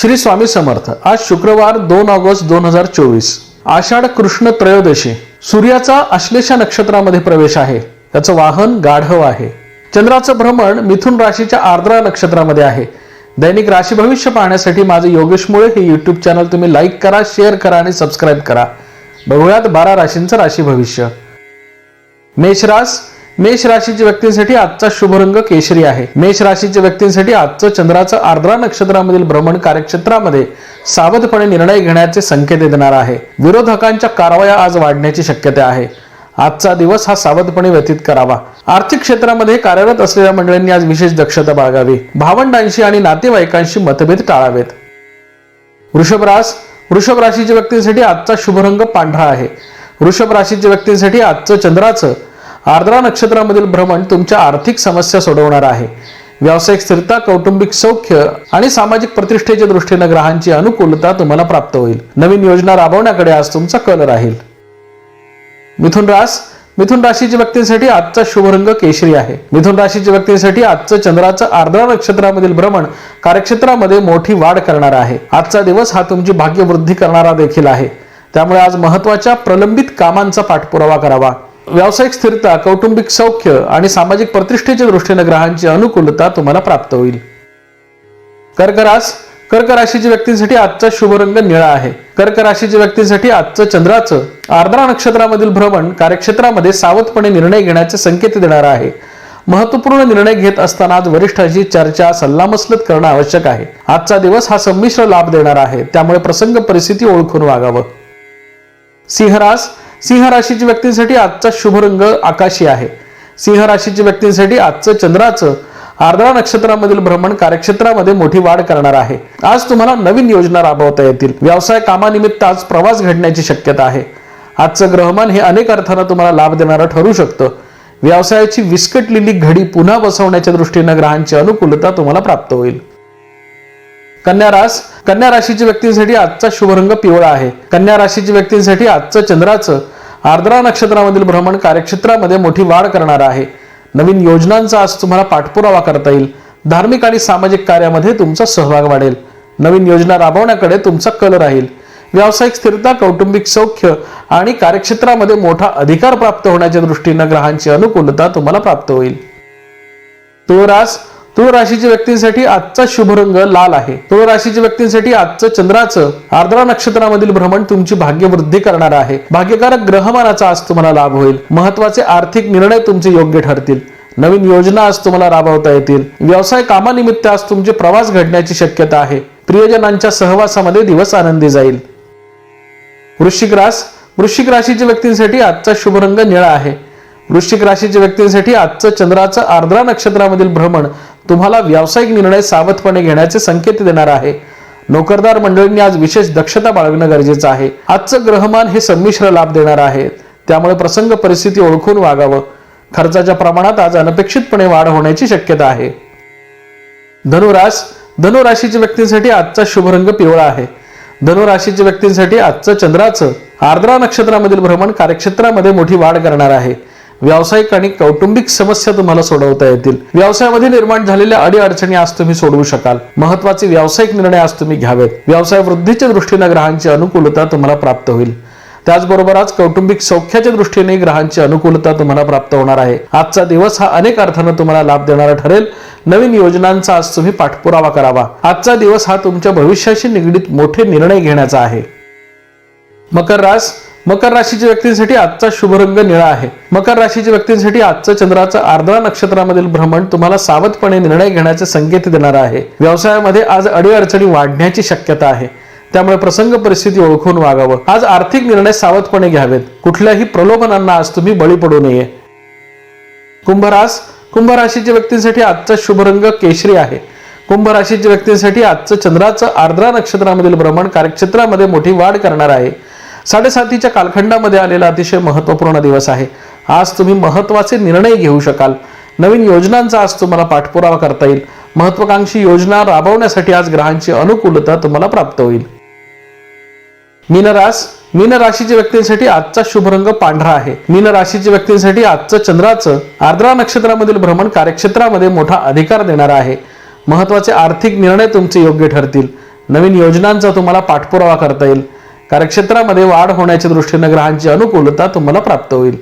श्री स्वामी समर्थ. आज शुक्रवार दोन ऑगस्ट दोन हजार चोवीस. आषाढ कृष्ण त्रयोदशी. सूर्याचा आश्लेषा नक्षत्रामध्ये प्रवेश आहे. त्याचं वाहन गाढव आहे. चंद्राचं भ्रमण मिथुन राशीच्या आर्द्रा नक्षत्रामध्ये आहे. दैनिक राशी भविष्य पाहण्यासाठी माझं योगेश मुळे हे युट्यूब चॅनल तुम्ही लाईक करा शेअर करा आणि सबस्क्राईब करा. बघूयात बारा राशींचं राशी भविष्य. मेषरास मेष राशीच्या व्यक्तींसाठी आजचा शुभ रंग केशरी आहे. मेष राशीच्या व्यक्तींसाठी आजचं चंद्राचं आर्द्रा नक्षत्रामधील भ्रमण कार्यक्षेत्रामध्ये सावधपणे निर्णय घेण्याचे संकेत देणार आहे. विरोधकांच्या कारवाया आज वाढण्याची शक्यता आहे. आजचा दिवस हा सावधपणे व्यतीत करावा. आर्थिक क्षेत्रामध्ये कार्यरत असलेल्या मंडळींनी आज विशेष दक्षता बाळगावी. भावंडांशी आणि नातेवाईकांशी मतभेद टाळावेत. वृषभ रास वृषभ राशीच्या व्यक्तींसाठी आजचा शुभ रंग पांढरा आहे. वृषभ राशीच्या व्यक्तींसाठी आजचं चंद्राचं आर्द्रा नक्षत्रामधील भ्रमण तुमच्या आर्थिक समस्या सोडवणार आहे. व्यावसायिक स्थिरता कौटुंबिक सौख्य आणि सामाजिक प्रतिष्ठेच्या दृष्टीने ग्रहांची अनुकूलता तुम्हाला प्राप्त होईल. नवीन योजना राबवण्याकडे आज तुमचा कल राहील. मिथुन रास मिथुन राशीच्या व्यक्तींसाठी आजचा शुभ रंग केशरी आहे. मिथुन राशीच्या व्यक्तींसाठी आजचं चंद्राचं आर्द्रा नक्षत्रामधील भ्रमण कार्यक्षेत्रामध्ये मोठी वाढ करणार आहे. आजचा दिवस हा तुमची भाग्यवृद्धी करणारा देखील आहे. त्यामुळे आज महत्त्वाच्या प्रलंबित कामांचा पाठपुरावा करावा. व्यावसायिक स्थिरता कौटुंबिक सौख्य आणि सामाजिक प्रतिष्ठेच्या दृष्टीने ग्रहांची अनुकूलता तुम्हाला प्राप्त होईल. कर्क रास कर्क राशीच्या व्यक्तींसाठी आजचा शुभ रंग निळा आहे. कर्क राशीच्या व्यक्तींसाठी आजचं चंद्राचं आर्द्रा नक्षत्रामधील भ्रमण कार्यक्षेत्रामध्ये सावधपणे निर्णय घेण्याचे संकेत देणार आहे. महत्त्वपूर्ण निर्णय घेत असताना आज वरिष्ठांशी चर्चा सल्लामसलत करणं आवश्यक आहे. आजचा दिवस हा संमिश्र लाभ देणार आहे. त्यामुळे प्रसंग परिस्थिती ओळखून वागावं. सिंहरास सिंह राशीच्या व्यक्तींसाठी आजचा शुभ रंग आकाशी आहे. सिंह राशीच्या व्यक्तींसाठी आजचं चंद्राचं आर्द्रा नक्षत्रामधील भ्रमण कार्यक्षेत्रामध्ये मोठी वाढ करणार आहे. आज तुम्हाला नवीन योजना राबवता येतील. व्यवसाय कामानिमित्त आज प्रवास घडण्याची शक्यता आहे. आजचं ग्रहमान हे अनेक अर्थानं तुम्हाला लाभ देणारं ठरू शकतं. व्यवसायाची विस्कटलेली घडी पुन्हा बसवण्याच्या दृष्टीनं ग्रहांची अनुकूलता तुम्हाला प्राप्त होईल. कन्या रास कन्या राशीच्या व्यक्तींसाठी आजचा शुभ रंग पिवळा आहे. कन्या राशीच्या व्यक्तींसाठी आजचं चंद्राचं आर्द्रा नक्षत्रामधील भ्रमण कार्यक्षेत्रामध्ये मोठी वाढ करणार आहे. नवीन योजनांचा आज तुम्हाला पाठपुरावा करता येईल. धार्मिक आणि सामाजिक कार्यामध्ये तुमचा सहभाग वाढेल. नवीन योजना राबवण्याकडे तुमचा कल राहील. व्यावसायिक स्थिरता कौटुंबिक सौख्य आणि कार्यक्षेत्रामध्ये मोठा अधिकार प्राप्त होण्याच्या दृष्टीनं ग्रहांची अनुकूलता तुम्हाला प्राप्त होईल. तुळ रास तुळ राशीच्या व्यक्तींसाठी आजचा शुभ रंग लाल आहे. तुळ राशीच्या व्यक्तींसाठी आजचं चंद्राचं आर्द्रा नक्षत्रामधील भ्रमण तुमची भाग्यवृद्धी करणार आहे. भाग्यकारक ग्रहमानाचा आज तुम्हाला लाभ होईल. महत्त्वाचे आर्थिक निर्णय तुमचे योग्य ठरतील. नवीन योजना आज तुम्हाला राबवता येतील. व्यवसाय कामानिमित्त आज तुमचे प्रवास घडण्याची शक्यता आहे. प्रियजनांच्या सहवासामध्ये दिवस आनंदी जाईल. वृश्चिक रास वृश्चिक राशीच्या व्यक्तींसाठी आजचा शुभ रंग निळा आहे. वृश्चिक राशीच्या व्यक्तींसाठी आजचं चंद्राचं आर्द्रा नक्षत्रामधील भ्रमण तुम्हाला व्यावसायिक निर्णय सावधपणे घेण्याचे संकेत देणार आहे. नोकरदार मंडळींनी आज विशेष दक्षता बाळगणं गरजेचं आहे. आजचं ग्रहमान हे संमिश्र लाभ देणार आहे. त्यामुळे प्रसंग परिस्थिती ओळखून वागावं. खर्चाच्या प्रमाणात आज अनपेक्षितपणे वाढ होण्याची शक्यता आहे. धनुरास धनुराशीच्या व्यक्तींसाठी आजचा शुभ रंग पिवळा आहे. धनुराशीच्या व्यक्तींसाठी आजचं चंद्राचं आर्द्रा नक्षत्रामधील भ्रमण कार्यक्षेत्रामध्ये मोठी वाढ करणार आहे. व्यावसायिक आणि कौटुंबिक समस्या तुम्हाला सोडवता येतील. व्यवसायामध्ये निर्माण झालेल्या अडीअडचणी आज तुम्ही सोडवू शकाल. महत्त्वाचे व्यावसायिक निर्णय आज तुम्ही घ्यावेत. व्यवसाय वृद्धीच्या दृष्टीने ग्रहांची अनुकूलता तुम्हाला प्राप्त होईल. त्याचबरोबर आज कौटुंबिक सौख्याच्या दृष्टीने ग्रहांची अनुकूलता तुम्हाला प्राप्त होणार आहे. आजचा दिवस हा अनेक अर्थानं तुम्हाला लाभ देणारा ठरेल. नवीन योजनांचा आज तुम्ही पाठपुरावा करावा. आजचा दिवस हा तुमच्या भविष्याशी निगडीत मोठे निर्णय घेण्याचा आहे. मकर रास मकर राशीच्या व्यक्तींसाठी आजचा शुभ रंग निळा आहे. मकर राशीच्या व्यक्तींसाठी आजचं चंद्राचं आर्द्रा नक्षत्रामधील भ्रमण तुम्हाला सावधपणे निर्णय घेण्याचे संकेत देणार आहे. व्यवसायामध्ये आज अडीअडचणी वाढण्याची शक्यता आहे. त्यामुळे प्रसंग परिस्थिती ओळखून वागावं. आज आर्थिक निर्णय सावधपणे घ्यावेत. कुठल्याही प्रलोभनांना आज तुम्ही बळी पडू नये. कुंभरास कुंभ राशीच्या व्यक्तींसाठी आजचा शुभ रंग केशरी आहे. कुंभ राशीच्या व्यक्तींसाठी आजचं चंद्राचं आर्द्रा नक्षत्रामधील भ्रमण कार्यक्षेत्रामध्ये मोठी वाढ करणार आहे. साडेसातीच्या कालखंडामध्ये आलेला अतिशय महत्त्वपूर्ण दिवस आहे. आज तुम्ही महत्त्वाचे निर्णय घेऊ शकाल. नवीन योजनांचा आज तुम्हाला पाठपुरावा करता येईल. महत्वाकांक्षी योजना राबवण्यासाठी आज ग्रहांची अनुकूलता तुम्हाला प्राप्त होईल. मीनरास मीन राशीच्या व्यक्तींसाठी आजचा शुभ रंग पांढरा आहे. मीन राशीच्या व्यक्तींसाठी आजचं चंद्राचं आर्द्रा नक्षत्रामधील भ्रमण कार्यक्षेत्रामध्ये मोठा अधिकार देणार आहे. महत्त्वाचे आर्थिक निर्णय तुमचे योग्य ठरतील. नवीन योजनांचा तुम्हाला पाठपुरावा करता येईल. कार्यक्षेत्रामध्ये वाढ होण्याच्या दृष्टीने ग्रहांची अनुकूलता तुम्हाला प्राप्त होईल.